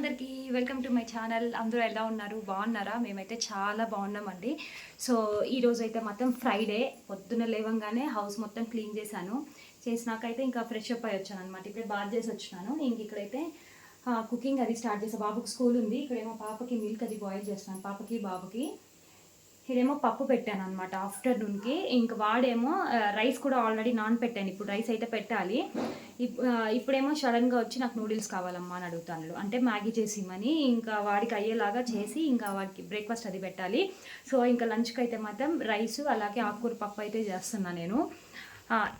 అందరికీ welcome to my channel. అందరూ ఎలా ఉన్నారు? బాగున్నారా? మేమైతే చాలా బాగున్నామండి. సో ఈరోజు అయితే మొత్తం ఫ్రైడే పొద్దున్న లేవంగానే హౌస్ మొత్తం క్లీన్ చేశాను. చేసినాకైతే ఇంకా ఫ్రెష్ అప్ అయి వచ్చాను అనమాట ఇప్పుడే బాత్ చేసి వచ్చినాను. ఇంక ఇక్కడైతే కుకింగ్ అది స్టార్ట్ చేసాను బాబుకి స్కూల్ ఉంది. ఇక్కడేమో పాపకి మిల్క్ అది బాయిల్ చేస్తున్నాను. పాపకి బాబుకి. ఇదేమో పప్పు పెట్టాను అనమాట ఆఫ్టర్నూన్కి. ఇంక వాడేమో రైస్ కూడా ఆల్రెడీ నాన్ పెట్టాను. ఇప్పుడు రైస్ అయితే పెట్టాలి. ఇప్- ఇప్పుడేమో సడన్గా వచ్చి నాకు నూడిల్స్ కావాలమ్మా అని అడుగుతాను అంటే మ్యాగీ చేసి ఇమ్మని ఇంకా వాడికి అయ్యేలాగా చేసి ఇంకా వాడికి బ్రేక్ఫాస్ట్ అది పెట్టాలి. సో ఇంకా లంచ్కి అయితే మాత్రం రైస్ అలాగే ఆకుకూర పప్పు అయితే చేస్తున్నా నేను.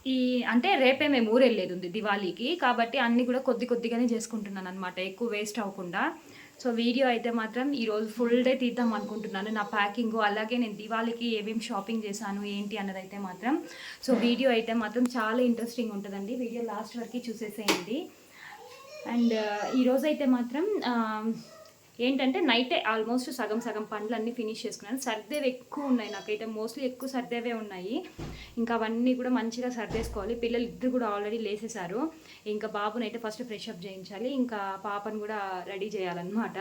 ఈ అంటే రేపే మేము ఊరెళ్ళేది ఉంది దివాళీకి. కాబట్టి అన్నీ కూడా కొద్ది కొద్దిగానే చేసుకుంటున్నాను అనమాట ఎక్కువ వేస్ట్ అవ్వకుండా. సో వీడియో అయితే మాత్రం ఈరోజు ఫుల్ డే తీద్దాం అనుకుంటున్నాను. నా ప్యాకింగ్ అలాగే నేను దివాళీకి ఏమేమి షాపింగ్ చేశాను ఏంటి అన్నది అయితే మాత్రం. సో వీడియో అయితే మాత్రం చాలా ఇంట్రెస్టింగ్ ఉంటుందండి. వీడియో లాస్ట్ వరకు చూసేసేయండి. అండ్ ఈరోజైతే మాత్రం ఏంటంటే నైటే ఆల్మోస్ట్ సగం సగం పనులన్నీ ఫినిష్ చేసుకున్నాను. సర్దేవి ఎక్కువ ఉన్నాయి నాకైతే. మోస్ట్లీ ఎక్కువ సర్దేవే ఉన్నాయి. ఇంకా అవన్నీ కూడా మంచిగా సర్దేసుకోవాలి. పిల్లలు ఇద్దరు కూడా ఆల్రెడీ లేసేశారు ఇంకా బాబునైతే ఫస్ట్ ఫ్రెష్ అప్ చేయించాలి. ఇంకా పాపను కూడా రెడీ చేయాలన్నమాట.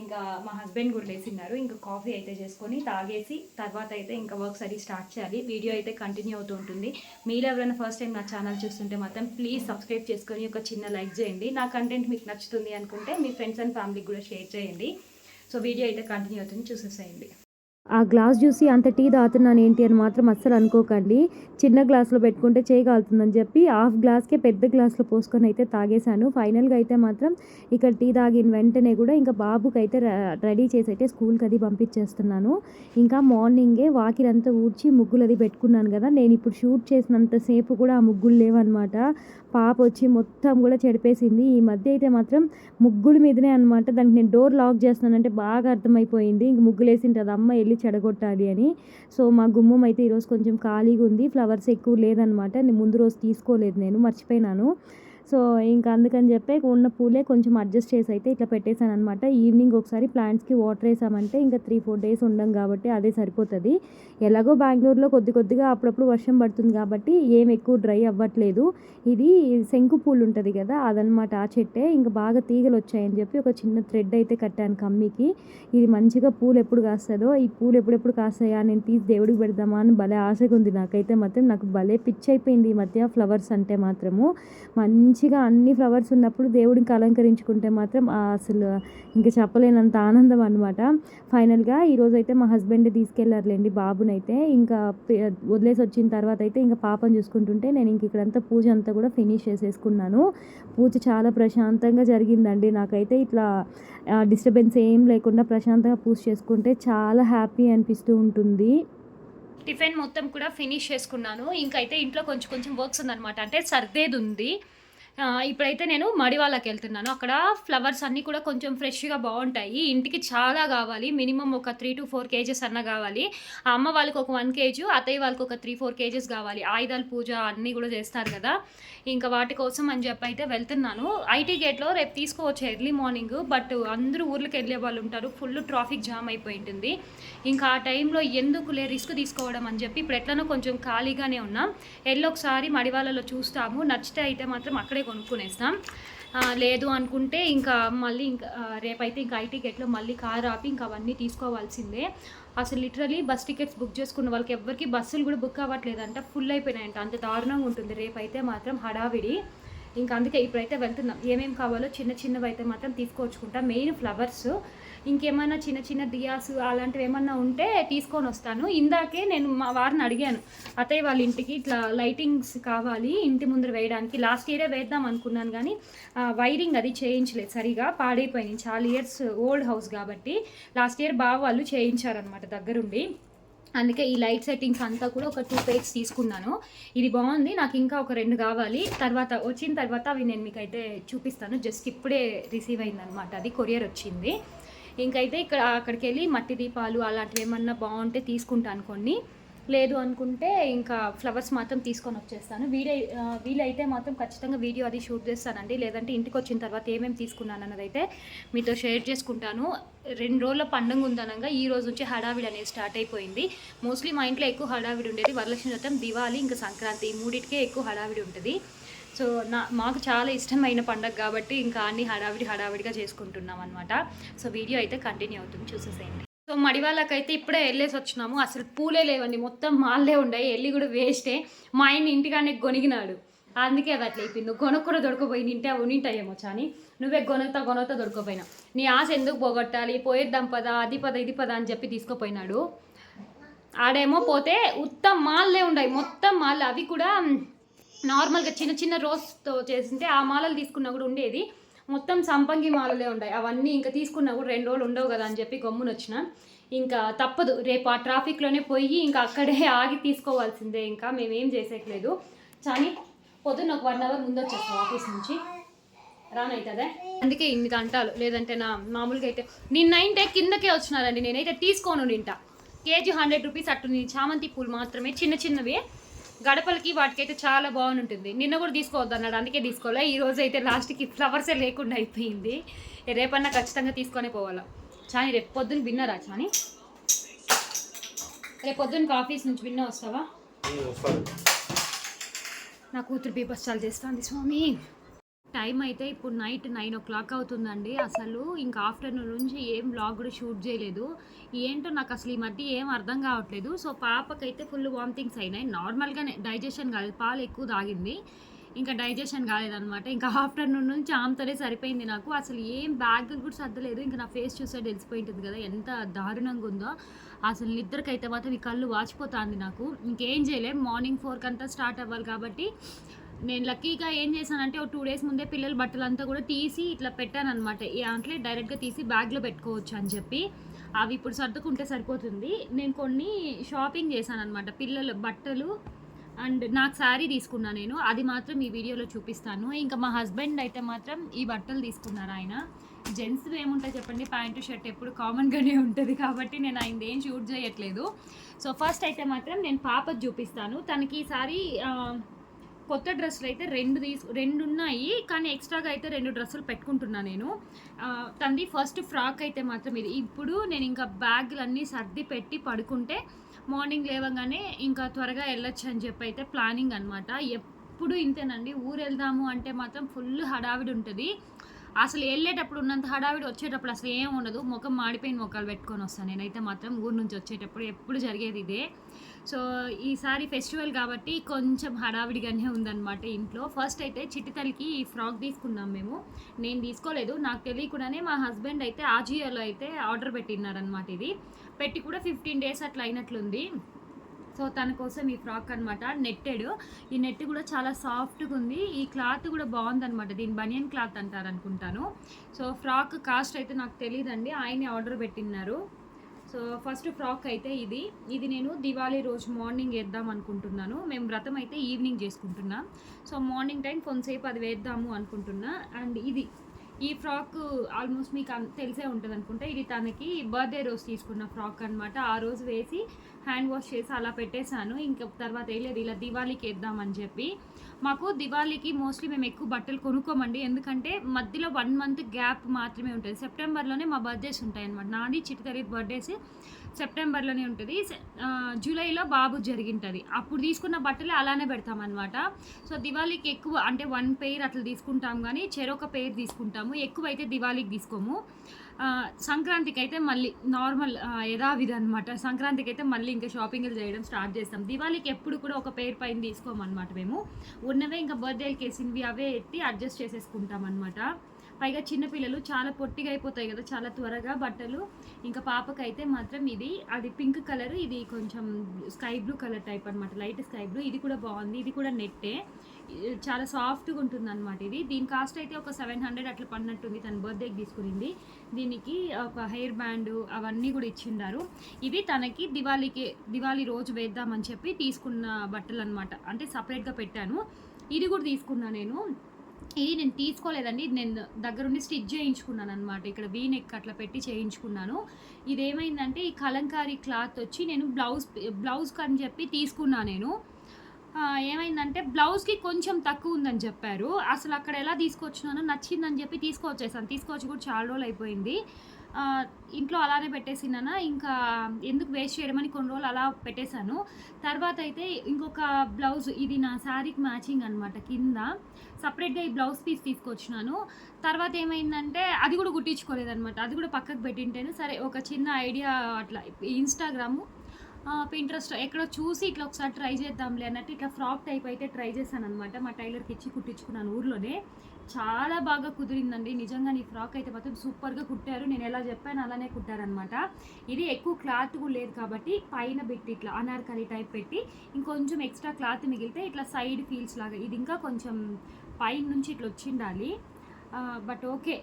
ఇంకా మా హస్బెండ్ కూడా లేచిన్నారు ఇంకా కాఫీ అయితే చేసుకొని తాగేసి తర్వాత అయితే ఇంకా వర్క్స్ అది స్టార్ట్ చేయాలి. వీడియో అయితే కంటిన్యూ అవుతూ ఉంటుంది. మీరు ఎవరైనా ఫస్ట్ టైం నా ఛానల్ చూస్తుంటే మాత్రం ప్లీజ్ సబ్స్క్రైబ్ చేసుకొని ఒక చిన్న లైక్ చేయండి. నా కంటెంట్ మీకు నచ్చుతుంది అనుకుంటే మీ ఫ్రెండ్స్ అండ్ ఫ్యామిలీకి కూడా షేర్ చేయండి. సో వీడియో అయితే కంటిన్యూ అవుతుంది. చూసేసేయండి. ఆ గ్లాస్ చూసి అంత టీ తాగుతున్నాను ఏంటి అని మాత్రం అస్సలు అనుకోకండి. చిన్న గ్లాస్లో పెట్టుకుంటే చేయగలుగుతుందని చెప్పి హాఫ్ గ్లాస్కే పెద్ద గ్లాస్లో పోసుకొని అయితే తాగేశాను. ఫైనల్గా అయితే మాత్రం ఇక్కడ టీ తాగిన వెంటనే కూడా ఇంకా బాబుకి అయితే రెడీ చేసి అయితే స్కూల్కి అది పంపించేస్తున్నాను. ఇంకా మార్నింగే వాకిలంతా ఊడ్చి ముగ్గులు అది పెట్టుకున్నాను కదా. నేను ఇప్పుడు షూట్ చేసినంతసేపు కూడా ఆ ముగ్గులు లేవన్నమాట. పాప వచ్చి మొత్తం కూడా చెడిపేసింది. ఈ మధ్య అయితే మాత్రం ముగ్గుల మీదనే అనమాట దానికి నేను డోర్ లాక్ చేస్తున్నానంటే బాగా అర్థమైపోయింది. ఇంక ముగ్గులు వేసింటుంది అమ్మ వెళ్ళి చెడగొట్టాలి అని. సో మా గుమ్మం అయితే ఈరోజు కొంచెం ఖాళీగా ఉంది ఫ్లవర్స్ ఎక్కువ లేదనమాట. నేను ముందు రోజు తీసుకోలేదు నేను మర్చిపోయినాను. సో ఇంకా అందుకని చెప్పి ఉన్న పూలే కొంచెం అడ్జస్ట్ చేసి అయితే ఇట్లా పెట్టేశాను అనమాట ఈవినింగ్ ఒకసారి ప్లాంట్స్కి వాటర్ వేసామంటే ఇంకా త్రీ ఫోర్ డేస్ ఉండం కాబట్టి అదే సరిపోతుంది. ఎలాగో బెంగళూరులో కొద్ది కొద్దిగా అప్పుడప్పుడు వర్షం పడుతుంది కాబట్టి ఏం ఎక్కువ డ్రై అవ్వట్లేదు. ఇది శంకు పూలు ఉంటుంది కదా అదనమాట ఆ చెట్టే. ఇంకా బాగా తీగలు వచ్చాయని చెప్పి ఒక చిన్న థ్రెడ్ అయితే కట్టాను కమ్మికి. ఇది మంచిగా పూలు ఎప్పుడు కాస్తుందో ఈ పూలు ఎప్పుడెప్పుడు కాస్తాయా నేను తీసి దేవుడికి పెడదామా అని భలే ఆశగా ఉంది. నాకైతే మాత్రం నాకు భలే పిచ్చి అయిపోయింది ఈ మధ్య ఫ్లవర్స్ అంటే మాత్రము. మంచిగా అన్ని ఫ్లవర్స్ ఉన్నప్పుడు దేవుడికి అలంకరించుకుంటే మాత్రం అసలు ఇంకా చెప్పలేనంత ఆనందం అనమాట ఫైనల్గా ఈరోజు అయితే మా హస్బెండ్ తీసుకెళ్ళారులేండి బాబునైతే. ఇంకా వదిలేసి వచ్చిన తర్వాత అయితే ఇంకా పాపను చూసుకుంటుంటే నేను ఇంక ఇక్కడంతా పూజ అంతా కూడా ఫినిష్ చేసేసుకున్నాను. పూజ చాలా ప్రశాంతంగా జరిగిందండి. నాకైతే ఇట్లా డిస్టర్బెన్స్ ఏం లేకుండా ప్రశాంతంగా పూజ చేసుకుంటే చాలా హ్యాపీ అనిపిస్తూ ఉంటుంది. టిఫిన్ మొత్తం కూడా ఫినిష్ చేసుకున్నాను. ఇంకైతే ఇంట్లో కొంచెం కొంచెం వర్క్స్ ఉందన్నమాట. అంటే సర్దేది ఉంది. ఇప్పుడైతే నేను మడివాళ్ళకి వెళ్తున్నాను. అక్కడ ఫ్లవర్స్ అన్నీ కూడా కొంచెం ఫ్రెష్గా బాగుంటాయి. ఇంటికి చాలా కావాలి. మినిమం ఒక త్రీ టు ఫోర్ కేజెస్ అన్న కావాలి. ఆ అమ్మ వాళ్ళకి ఒక వన్ కేజీ అత్తయ్య వాళ్ళకి ఒక త్రీ ఫోర్ కేజెస్ కావాలి. ఆయుధాల పూజ అన్నీ కూడా చేస్తారు కదా. ఇంకా వాటి కోసం అని చెప్పి అయితే వెళ్తున్నాను. ఐటీ గేట్లో రేపు తీసుకోవచ్చు ఎర్లీ మార్నింగ్. బట్ అందరూ ఊర్లకు వెళ్ళే వాళ్ళు ఉంటారు. ఫుల్ ట్రాఫిక్ జామ్ అయిపోయి ఉంటుంది ఇంకా ఆ టైంలో ఎందుకులే రిస్క్ తీసుకోవడం అని చెప్పి ఇప్పుడు ఎట్లనో కొంచెం ఖాళీగానే ఉన్నాం. వెళ్ళి ఒకసారి మడివాళ్ళలో చూస్తాము. నచ్చితే అయితే మాత్రం అక్కడే కొనుక్కునేస్తాం. లేదు అనుకుంటే ఇంకా మళ్ళీ ఇంకా రేపైతే ఇంకా ఐటీ గేట్లో మళ్ళీ కార్ ఆపి ఇంకా అవన్నీ తీసుకోవాల్సిందే. అసలు లిటరలీ బస్ టికెట్స్ బుక్ చేసుకున్న వాళ్ళకి ఎవరికి బస్సులు కూడా బుక్ అవ్వట్లేదంట ఫుల్ అయిపోయినాయంట. అంత దారుణంగా ఉంటుంది రేపైతే మాత్రం హడావిడి. ఇంకా అందుకే ఇప్పుడైతే వెళ్తున్నాం. ఏమేమి కావాలో చిన్న చిన్నవి అయితే మాత్రం తీసుకొచ్చుకుంటాం మెయిన్ ఫ్లవర్స్ ఇంకేమైనా చిన్న చిన్న దియాస్ అలాంటివి ఏమన్నా ఉంటే తీసుకొని వస్తాను. ఇందాకే నేను మా వారిని అడిగాను అతయ్య వాళ్ళ ఇంటికి ఇట్లా లైటింగ్స్ కావాలి ఇంటి ముందర వేయడానికి. లాస్ట్ ఇయరే వేద్దాం అనుకున్నాను కానీ వైరింగ్ అది చేయించలేదు సరిగా. పాడైపోయింది చాలా ఇయర్స్ ఓల్డ్ హౌస్ కాబట్టి లాస్ట్ ఇయర్ బావ వాళ్ళు చేయించారనమాట దగ్గరుండి. అందుకే ఈ లైట్ సెట్టింగ్స్ అంతా కూడా ఒక టూ పేజ్ తీసుకున్నాను. ఇది బాగుంది నాకు ఇంకా ఒక రెండు కావాలి. తర్వాత వచ్చిన తర్వాత అవి నేను మీకు అయితే చూపిస్తాను. జస్ట్ ఇప్పుడే రిసీవ్ అయిందనమాట అది కొరియర్ వచ్చింది. ఇంకైతే ఇక్కడ అక్కడికి వెళ్ళి మట్టి దీపాలు అలాంటివి ఏమన్నా బాగుంటే తీసుకుంటాను కొన్ని లేదు అనుకుంటే ఇంకా ఫ్లవర్స్ మాత్రం తీసుకొని వచ్చేస్తాను. వీడియో వీలైతే మాత్రం ఖచ్చితంగా వీడియో అది షూట్ చేస్తానండి. లేదంటే ఇంటికి వచ్చిన తర్వాత ఏమేమి తీసుకున్నాను అన్నది అయితే మీతో షేర్ చేసుకుంటాను. రెండు రోజుల పండుగ ఉందనగా ఈ రోజు నుంచి హడావిడి అనేది స్టార్ట్ అయిపోయింది. మోస్ట్లీ మా ఇంట్లో ఎక్కువ హడావిడి ఉండేది వరలక్ష్మి వ్రతం దివాళీ ఇంకా సంక్రాంతి ఈ మూడింటికే ఎక్కువ హడావిడి ఉంటుంది. సో నా మాకు చాలా ఇష్టమైన పండగ కాబట్టి ఇంకా అన్ని హడావిడి హడావిడిగా చేసుకుంటున్నాం అనమాట సో వీడియో అయితే కంటిన్యూ అవుతుంది చూసేసేయండి. సో మడివాళ్ళకైతే ఇప్పుడే వెళ్ళేసి వచ్చినాము. అసలు పూలే లేవండి మొత్తం మాల్లే ఉన్నాయి వెళ్ళి కూడా వేస్టే. మా ఆయన ఇంటికానే గొనిగినాడు అందుకే అది అట్లా అయిపోయింది. నువ్వు కొనకు కూడా దొరకపోయి నింటే ఉనింటాయేమో చాని. నువ్వే గొనత గొనత దొరకపోయినా నీ ఆశ ఎందుకు పోగొట్టాలి? పోయేద్దాం పదా అది పద ఇది పద అని చెప్పి తీసుకుపోయినాడు. ఆడేమో పోతే ఉత్తం మాల్లే ఉన్నాయి మొత్తం మాల్ అవి కూడా నార్మల్గా చిన్న చిన్న రోస్తో చేసింటే ఆ మాలలు తీసుకున్నా కూడా ఉండేది. మొత్తం సంపంగి మాలలే ఉన్నాయి అవన్నీ ఇంకా తీసుకున్నా కూడా రెండు రోజులు ఉండవు కదా అని చెప్పి గమ్మున వచ్చిన. ఇంకా తప్పదు. రేపు ఆ ట్రాఫిక్లోనే పోయి ఇంకా అక్కడే ఆగి తీసుకోవాల్సిందే. ఇంకా మేమేం చేసేయట్లేదు. కానీ పొద్దున్న ఒక వన్ అవర్ ముందు వచ్చేస్తాం ఆఫీస్ నుంచి. రానవుతుందే అందుకే ఇన్ని గంటలు. లేదంటే నా మామూలుగా అయితే నిన్న అయితే కిందకే వచ్చినారండి. నేనైతే తీసుకోను నింట. కేజీ హండ్రెడ్ రూపీస్ అట్టుంది చామంతి పూలు మాత్రమే చిన్న చిన్నవి. గడపలకి వాటికైతే చాలా బాగుంటుంది. నిన్న కూడా తీసుకోవద్దు అన్నాడు. అందుకే తీసుకోలే. ఈ రోజు అయితే లాస్ట్కి ఫ్లవర్సే లేకుండా అయిపోయింది. రేపన్నా ఖచ్చితంగా తీసుకొని పోవాలా. చాని రేపు పొద్దున్న విన్నరా చాని? రేపు పొద్దున్న ఆఫీస్ నుంచి విన్న వస్తావా? నా కూతురు బీభత్సాలు చేస్తుంది స్వామి. టైం అయితే ఇప్పుడు నైట్ నైన్ ఓ క్లాక్ అవుతుందండి. అసలు ఇంకా ఆఫ్టర్నూన్ నుంచి ఏం బ్లాగ్ కూడా షూట్ చేయలేదు. ఏంటో నాకు అసలు ఈ మధ్య ఏం అర్థం కావట్లేదు. సో పాపకైతే ఫుల్ వామిటింగ్స్ అయినాయి. నార్మల్గానే డైజెషన్ కాలేదు. పాలు ఎక్కువ తాగింది. ఇంకా డైజెషన్ కాలేదనమాట ఇంకా ఆఫ్టర్నూన్ నుంచి ఆమెతోనే సరిపోయింది నాకు. అసలు ఏం బ్యాగ్ కూడా సర్దలేదు. ఇంకా నా ఫేస్ చూస్తే తెలిసిపోయి ఉంటుంది కదా ఎంత దారుణంగా ఉందో. అసలు నిద్రకైతే మాత్రం ఈ కళ్ళు వాచిపోతుంది నాకు. ఇంకేం చేయలేం. మార్నింగ్ ఫోర్కి అంతా స్టార్ట్ అవ్వాలి కాబట్టి నేను లక్కీగా ఏం చేశానంటే ఒక టూ డేస్ ముందే పిల్లల బట్టలంతా కూడా తీసి ఇట్లా పెట్టాను అనమాట అంటే డైరెక్ట్గా తీసి బ్యాగ్లో పెట్టుకోవచ్చు అని చెప్పి. అవి ఇప్పుడు సర్దుకుంటే సరిపోతుంది. నేను కొన్ని షాపింగ్ చేశాను అనమాట పిల్లల బట్టలు అండ్ నాకు శారీ తీసుకున్నా నేను. అది మాత్రం ఈ వీడియోలో చూపిస్తాను. ఇంకా మా హస్బెండ్ అయితే మాత్రం ఈ బట్టలు తీసుకున్నారు ఆయన. జెంట్స్ ఏముంటాయి చెప్పండి? ప్యాంటు షర్ట్ ఎప్పుడు కామన్గానే ఉంటుంది కాబట్టి నేను ఆయన ఏం షూట్ చేయట్లేదు. సో ఫస్ట్ అయితే మాత్రం నేను పాపది చూపిస్తాను. తనకి ఈసారి కొత్త డ్రెస్సులు అయితే రెండు తీసు రెండు ఉన్నాయి. కానీ ఎక్స్ట్రాగా అయితే రెండు డ్రెస్సులు పెట్టుకుంటున్నా నేను. తంది ఫస్ట్ ఫ్రాక్ అయితే మాత్రం ఇది. ఇప్పుడు నేను ఇంకా బ్యాగులు అన్నీ సర్ది పెట్టి పడుకుంటే మార్నింగ్ లేవగానే ఇంకా త్వరగా వెళ్ళొచ్చు అని చెప్పి అయితే ప్లానింగ్ అనమాట ఎప్పుడు ఇంతేనండి. ఊరు వెళ్దాము అంటే మాత్రం ఫుల్ హడావిడి ఉంటుంది. అసలు వెళ్ళేటప్పుడు ఉన్నంత హడావిడి వచ్చేటప్పుడు అసలు ఏం ఉండదు. ముఖం మాడిపోయిన ముఖాలు పెట్టుకొని వస్తాను నేనైతే మాత్రం ఊరు నుంచి వచ్చేటప్పుడు ఎప్పుడు జరిగేది ఇదే. సో ఈసారి ఫెస్టివల్ కాబట్టి కొంచెం హడావిడిగానే ఉందన్నమాట ఇంట్లో. ఫస్ట్ అయితే చిట్టితల్లికి ఈ ఫ్రాక్ తీసుకున్నాం మేము. నేను తీసుకోలేదు. నాకు తెలియకుండానే మా హస్బెండ్ అయితే ఆజియోలో అయితే ఆర్డర్ పెట్టినారనమాట ఇది. పెట్టి కూడా ఫిఫ్టీన్ డేస్ అట్లా అయినట్లుంది. సో తన కోసం ఈ ఫ్రాక్ అనమాట నెట్టెడ్. ఈ నెట్ కూడా చాలా సాఫ్ట్గా ఉంది. ఈ క్లాత్ కూడా బాగుందనమాట దీని బనియన్ క్లాత్ అంటారు అనుకుంటాను సో ఫ్రాక్ కాస్ట్ అయితే నాకు తెలియదండి ఆయనే ఆర్డర్ పెట్టినారు సో ఫస్ట్ ఫ్రాక్ అయితే ఇది. ఇది నేను దివాళీ రోజు మార్నింగ్ వేద్దాం అనుకుంటున్నాను. మేము వ్రతం అయితే ఈవినింగ్ చేసుకుంటున్నాం. సో మార్నింగ్ టైం కొంతసేపు అది వేద్దాము అనుకుంటున్నా. అండ్ ఇది ఈ ఫ్రాక్ ఆల్మోస్ట్ మీకు తెలిసే ఉంటుంది అనుకుంటా ఇది తనకి బర్త్డే రోజు తీసుకున్న ఫ్రాక్ అనమాట ఆ రోజు వేసి హ్యాండ్ వాష్ చేసి అలా పెట్టేశాను. ఇంకా తర్వాత వేయలేదు ఇలా దివాళీకి వేద్దామని చెప్పి. మాకు దివాళీకి మోస్ట్లీ మేము ఎక్కువ బట్టలు కొనుక్కోమండి. ఎందుకంటే మధ్యలో వన్ మంత్ గ్యాప్ మాత్రమే ఉంటుంది. సెప్టెంబర్లోనే మా బర్త్డేస్ ఉంటాయి అనమాట నాది చిట్టి బర్త్డేస్. సెప్టెంబర్లోనే ఉంటుంది. జూలైలో బాబు జరిగింటుంది. అప్పుడు తీసుకున్న బట్టలు అలానే పెడతామన్నమాట. సో దివాళీకి ఎక్కువ అంటే వన్ పెయిర్ అట్లా తీసుకుంటాం కానీ చెరొక పెయిర్ తీసుకుంటాము. ఎక్కువ అయితే దివాళీకి తీసుకోము. సంక్రాంతికి అయితే మళ్ళీ నార్మల్ యథావిధి అనమాట సంక్రాంతికి అయితే మళ్ళీ ఇంకా షాపింగ్లు చేయడం స్టార్ట్ చేస్తాం. దివాళీకి ఎప్పుడు కూడా ఒక పేరు పైన తీసుకోమన్నమాట మేము. ఉన్నవే ఇంకా బర్త్డేకి వేసినవి అవే ఎత్తి అడ్జస్ట్ చేసేసుకుంటాం అనమాట పైగా చిన్నపిల్లలు చాలా పొట్టిగా అయిపోతాయి కదా చాలా త్వరగా బట్టలు. ఇంకా పాపకైతే మాత్రం ఇది అది పింక్ కలర్ ఇది కొంచెం స్కై బ్లూ కలర్ టైప్ అనమాట లైట్ స్కై బ్లూ. ఇది కూడా బాగుంది ఇది కూడా నెట్టే. చాలా సాఫ్ట్గా ఉంటుంది అనమాట ఇది. దీని కాస్ట్ అయితే ఒక సెవెన్ హండ్రెడ్ అట్లా పడినట్టుంది తన బర్త్డేకి తీసుకునింది. దీనికి ఒక హెయిర్ బ్యాండ్ అవన్నీ కూడా ఇచ్చిండారు. ఇవి తనకి దివాళీకి దివాళీ రోజు వేద్దామని చెప్పి తీసుకున్న బట్టలు అనమాట అంటే సపరేట్గా పెట్టాను. ఇది కూడా తీసుకున్నా నేను. ఇది నేను తీసుకోలేదండి. ఇది నేను దగ్గరుండి స్టిచ్ చేయించుకున్నాను అనమాట ఇక్కడ వీ నెక్ అట్లా పెట్టి చేయించుకున్నాను. ఇది ఏమైందంటే ఈ కలంకారీ క్లాత్ వచ్చి నేను బ్లౌజ్ బ్లౌజ్కి అని చెప్పి తీసుకున్నా నేను. ఏమైందంటే బ్లౌజ్కి కొంచెం తక్కువ ఉందని చెప్పారు. అసలు అక్కడ ఎలా తీసుకొచ్చినానో నచ్చిందని చెప్పి తీసుకొచ్చేసాను. తీసుకొచ్చి కూడా చాలా రోజులు అయిపోయింది. ఇంట్లో అలానే పెట్టేసినానా ఇంకా ఎందుకు వేస్ట్ చేయడం అని కొన్ని రోజులు అలా పెట్టేశాను. తర్వాత అయితే ఇంకొక బ్లౌజ్ ఇది నా శారీకి మ్యాచింగ్ అనమాట కింద సపరేట్గా ఈ బ్లౌజ్ పీస్ తీసుకొచ్చినాను. తర్వాత ఏమైందంటే అది కూడా కుట్టించుకోలేదనమాట అది కూడా పక్కకు పెట్టింటేనే సరే ఒక చిన్న ఐడియా అట్లా. ఇన్స్టాగ్రాము పింట్రెస్ట్ ఎక్కడో చూసి ఇట్లా ఒకసారి ట్రై చేద్దాంలే అన్నట్టు ఇట్లా ఫ్రాక్ టైప్ అయితే ట్రై చేశాను అనమాట మా టైలర్కి ఇచ్చి కుట్టించుకున్నాను ఊర్లోనే. చాలా బాగా కుదిరిందండి. నిజంగా నీ ఫ్రాక్ అయితే మాత్రం సూపర్గా కుట్టారు. నేను ఎలా చెప్పాను అలానే కుట్టారనమాట ఇది ఎక్కువ క్లాత్ కూడా లేదు కాబట్టి పైన పెట్టి ఇట్లా అనార్కలి టైప్ పెట్టి ఇంకొంచెం ఎక్స్ట్రా క్లాత్ మిగిలితే ఇట్లా సైడ్ ఫీల్స్ లాగా ఇది ఇంకా కొంచెం పైన నుంచి ఇట్లా వచ్చిండాలి. బట్ ఓకే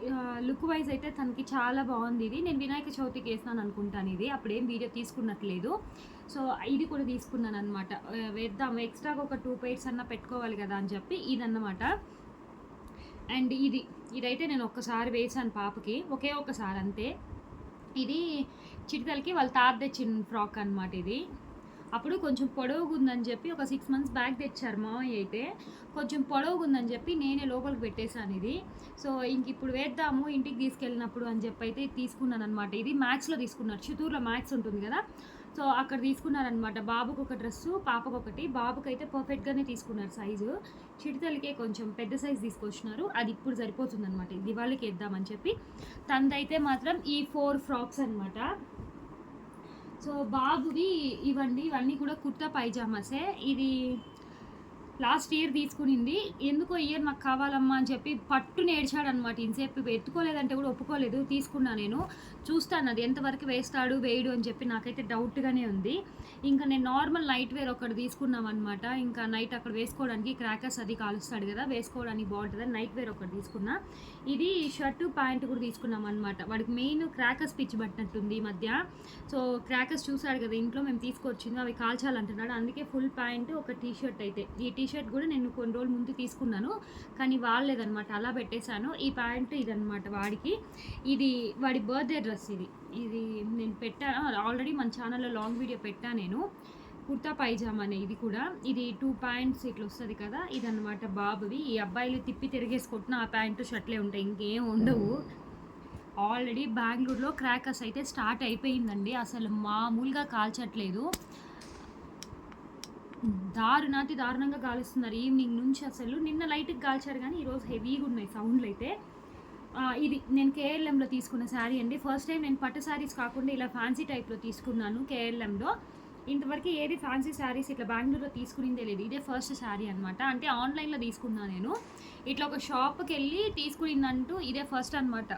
లుక్ వైజ్ అయితే తనకి చాలా బాగుంది ఇది. నేను వినాయక చవితికి వేసినాను అనుకుంటాను ఇది. అప్పుడు ఏం వీడియో తీసుకున్నట్లేదు. సో ఇది కూడా తీసుకున్నాను అనమాట వేద్దాం. ఎక్స్ట్రాగా ఒక టూ పెయిర్స్ అన్న పెట్టుకోవాలి కదా అని చెప్పి ఇదన్నమాట. అండ్ ఇది ఇదైతే నేను ఒక్కసారి వేసాను పాపకి. ఒకే ఒక్కసారి అంతే. ఇది చిటితలకి వాళ్ళ తాత తెచ్చిన ఫ్రాక్ అనమాట ఇది. అప్పుడు కొంచెం పొడవుగా ఉందని చెప్పి ఒక సిక్స్ మంత్స్ బ్యాక్ తెచ్చారు మామయ్య అయితే. కొంచెం పొడవుగా ఉందని చెప్పి నేనే లోపలికి పెట్టేశాను ఇది. సో ఇంక ఇప్పుడు వేద్దాము ఇంటికి తీసుకెళ్ళినప్పుడు అని చెప్పి అయితే తీసుకున్నాను అనమాట ఇది మ్యాథ్స్లో తీసుకున్నారు. చిత్తూరులో మ్యాథ్స్ ఉంటుంది కదా? సో అక్కడ తీసుకున్నారనమాట బాబుకు ఒక డ్రెస్సు పాపకు ఒకటి బాబుకి అయితే పర్ఫెక్ట్గానే తీసుకున్నారు సైజు చిడితలకే కొంచెం పెద్ద సైజ్ తీసుకొచ్చినారు. అది ఇప్పుడు సరిపోతుంది అనమాట దివాళీకి వేద్దామని చెప్పి. తనదైతే మాత్రం ఈ ఫోర్ ఫ్రాక్స్ అనమాట సో బాబువి ఇవ్వండి. ఇవన్నీ కూడా కుర్తా పైజామాసే. ఇది లాస్ట్ ఇయర్ తీసుకునింది. ఎందుకో ఇయర్ నాకు కావాలమ్మా అని చెప్పి పట్టు నేర్చాడు అనమాట ఇంతసేపు ఎత్తుకోలేదంటే కూడా ఒప్పుకోలేదు. తీసుకున్నా నేను. చూస్తాను అది ఎంతవరకు వేస్తాడు వేయడు అని చెప్పి నాకైతే డౌట్గానే ఉంది. ఇంకా నేను నార్మల్ నైట్ వేర్ ఒకటి తీసుకున్నాం అనమాట ఇంకా నైట్ అక్కడ వేసుకోవడానికి క్రాకర్స్ అది కాలుస్తాడు కదా వేసుకోవడానికి బాగుంటుందని నైట్ వేర్ ఒకటి తీసుకున్నా. ఇది షర్టు ప్యాంటు కూడా తీసుకున్నాం అనమాట వాడికి మెయిన్ క్రాకర్స్ పిచ్చి పట్టినట్టుంది ఈ మధ్య. సో క్రాకర్స్ చూసాడు కదా ఇంట్లో మేము తీసుకొచ్చింది అవి కాల్చాలంటున్నాడు. అందుకే ఫుల్ ప్యాంటు ఒక టీ షర్ట్ అయితే. ఈ టీ షర్ట్ కూడా నేను కొన్ని రోజుల ముందు తీసుకున్నాను. కానీ వాడలేదనమాట అలా పెట్టేశాను. ఈ ప్యాంట్ ఇదనమాట వాడికి. ఇది వాడి బర్త్డే డ్రెస్ ఇది. ఇది నేను పెట్టాను ఆల్రెడీ మన ఛానల్లో లాంగ్ వీడియో పెట్టా నేను. కుర్తా పైజామా అనే ఇది కూడా. ఇది టూ ప్యాంట్స్ ఇట్లా వస్తుంది కదా ఇదన్నమాట బాబువి. ఈ అబ్బాయిలు తిప్పి తిరిగేసుకుంటున్న ఆ ప్యాంటు షర్ట్లే ఉంటాయి. ఇంకేం ఉండవు. ఆల్రెడీ బెంగళూరులో క్రాకర్స్ అయితే స్టార్ట్ అయిపోయిందండి. అసలు మామూలుగా కాల్చట్లేదు. దారుణాతి దారుణంగా గాలిస్తున్నారు. ఈవినింగ్ నుంచి అసలు నిన్న లైట్కి గాల్చారు కానీ ఈరోజు హెవీగా ఉన్నాయి సౌండ్లు అయితే. ఇది నేను కేఎల్ఎంలో తీసుకున్న శారీ అండి. ఫస్ట్ టైం నేను పట్టు శారీస్ కాకుండా ఇలా ఫ్యాన్సీ టైప్లో తీసుకున్నాను కేఎల్ఎంలో ఇంతవరకు ఏది ఫ్యాన్సీ శారీస్ ఇట్లా బెంగళూరులో తీసుకునిందే లేదు. ఇదే ఫస్ట్ శారీ అనమాట అంటే ఆన్లైన్లో తీసుకున్నాను నేను. ఇట్లా ఒక షాప్కి వెళ్ళి తీసుకునిందంటూ ఇదే ఫస్ట్ అనమాట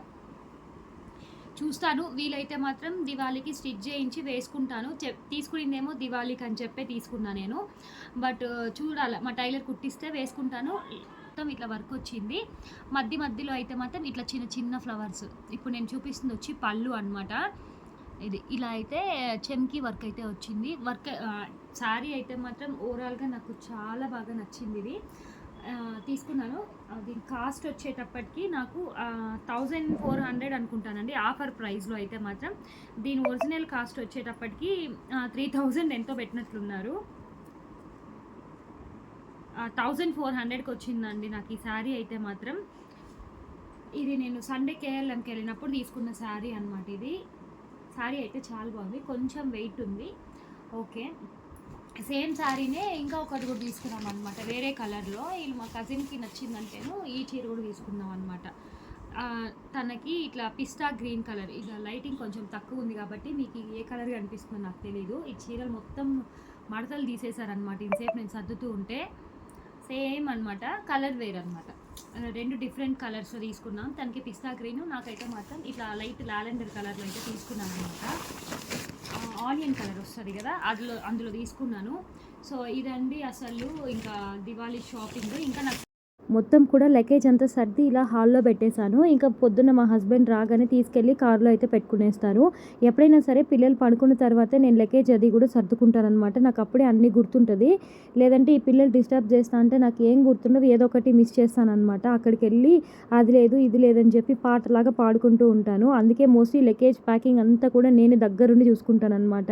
చూస్తాను వీలైతే మాత్రం దివాళీకి స్టిచ్ చేయించి వేసుకుంటాను. చెప్ తీసుకునిందేమో దివాళీకి అని చెప్పే తీసుకున్నా నేను. బట్ చూడాలి. మా టైలర్ కుట్టిస్తే వేసుకుంటాను. మొత్తం ఇట్లా వర్క్ వచ్చింది. మధ్య మధ్యలో అయితే మాత్రం ఇట్లా చిన్న చిన్న ఫ్లవర్స్. ఇప్పుడు నేను చూపిస్తుంది వచ్చి పళ్ళు అన్నమాట. ఇది ఇలా అయితే చెమ్కి వర్క్ అయితే వచ్చింది. వర్క్ శారీ అయితే మాత్రం ఓవరాల్గా నాకు చాలా బాగా నచ్చింది ఇది. తీసుకున్నాను. దీని కాస్ట్ వచ్చేటప్పటికి నాకు థౌజండ్ ఫోర్ హండ్రెడ్ అనుకుంటానండి ఆఫర్ ప్రైస్లో అయితే మాత్రం. దీని ఒరిజినల్ కాస్ట్ వచ్చేటప్పటికి త్రీ థౌజండ్ ఎంతో పెట్టినట్లున్నారు. థౌజండ్ ఫోర్ హండ్రెడ్కి వచ్చిందండి నాకు ఈ శారీ అయితే మాత్రం. ఇది నేను సండే కేఎల్ఎంకి వెళ్ళినప్పుడు తీసుకున్న శారీ అనమాట ఇది. శారీ అయితే చాలా బాగుంది కొంచెం వెయిట్ ఉంది. ఓకే. సేమ్ శారీనే ఇంకా ఒకటి కూడా తీసుకున్నాం అనమాట వేరే కలర్లో. వీళ్ళు మా కజిన్కి నచ్చిందంటేను ఈ చీర కూడా తీసుకున్నాం అనమాట తనకి ఇట్లా పిస్తా గ్రీన్ కలర్. ఇక లైటింగ్ కొంచెం తక్కువ ఉంది కాబట్టి మీకు ఏ కలర్ కనిపిస్తుందో నాకు తెలీదు. ఈ చీరలు మొత్తం మడతలు తీసేశారనమాట ఇంతసేపు నేను సర్దుతూ ఉంటే సేమ్ అనమాట కలర్ వేర్ అనమాట రెండు డిఫరెంట్ కలర్స్ తీసుకున్నాం. తనకి పిస్తా గ్రీన్ నాకైతే మాత్రం ఇట్లా లైట్ లావెండర్ కలర్లో అయితే తీసుకున్నాను అనమాట ఆనియన్ కలర్ వస్తుంది కదా అందులో అందులో తీసుకున్నాను. సో ఇదండి అసలు ఇంకా దివాళీ షాపింగ్. ఇంకా నాకు మొత్తం కూడా లగేజ్ అంతా సర్ది ఇలా హాల్లో పెట్టేశాను. ఇంకా పొద్దున్న మా హస్బెండ్ రాగానే తీసుకెళ్ళి కార్లో అయితే పెట్టుకునేస్తారు. ఎప్పుడైనా సరే పిల్లలు పడుకున్న తర్వాతే నేను లగేజ్ అది కూడా సర్దుకుంటాను అనమాట నాకు అప్పుడే అన్నీ గుర్తుంటుంది. లేదంటే ఈ పిల్లలు డిస్టర్బ్ చేస్తా అంటే నాకు ఏం గుర్తుండదు ఏదో ఒకటి మిస్ చేస్తాను అనమాట అక్కడికి వెళ్ళి అది లేదు ఇది లేదని చెప్పి పాటలాగా పాడుకుంటూ ఉంటాను. అందుకే మోస్ట్లీ లగేజ్ ప్యాకింగ్ అంతా కూడా నేను దగ్గరుండి చూసుకుంటాను అనమాట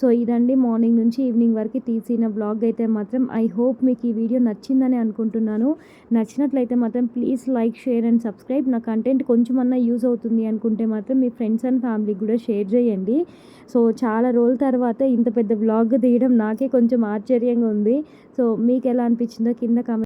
సో ఇదండి మార్నింగ్ నుంచి ఈవినింగ్ వరకు తీసిన బ్లాగ్ అయితే మాత్రం. ఐ హోప్ మీకు ఈ వీడియో నచ్చిందని అనుకుంటున్నాను. నచ్చినట్లయితే మాత్రం please like share and subscribe నా కంటెంట్ కొంచెం అన్నా యూజ్ అవుతుంది అనుకుంటే మాత్రం మీ ఫ్రెండ్స్ అండ్ ఫ్యామిలీకి కూడా షేర్ చేయండి. సో చాలా రోజుల తర్వాత ఇంత పెద్ద బ్లాగ్ తీయడం నాకే కొంచెం ఆశ్చర్యంగా ఉంది. సో మీకు ఎలా అనిపించిందో కింద కామెంట్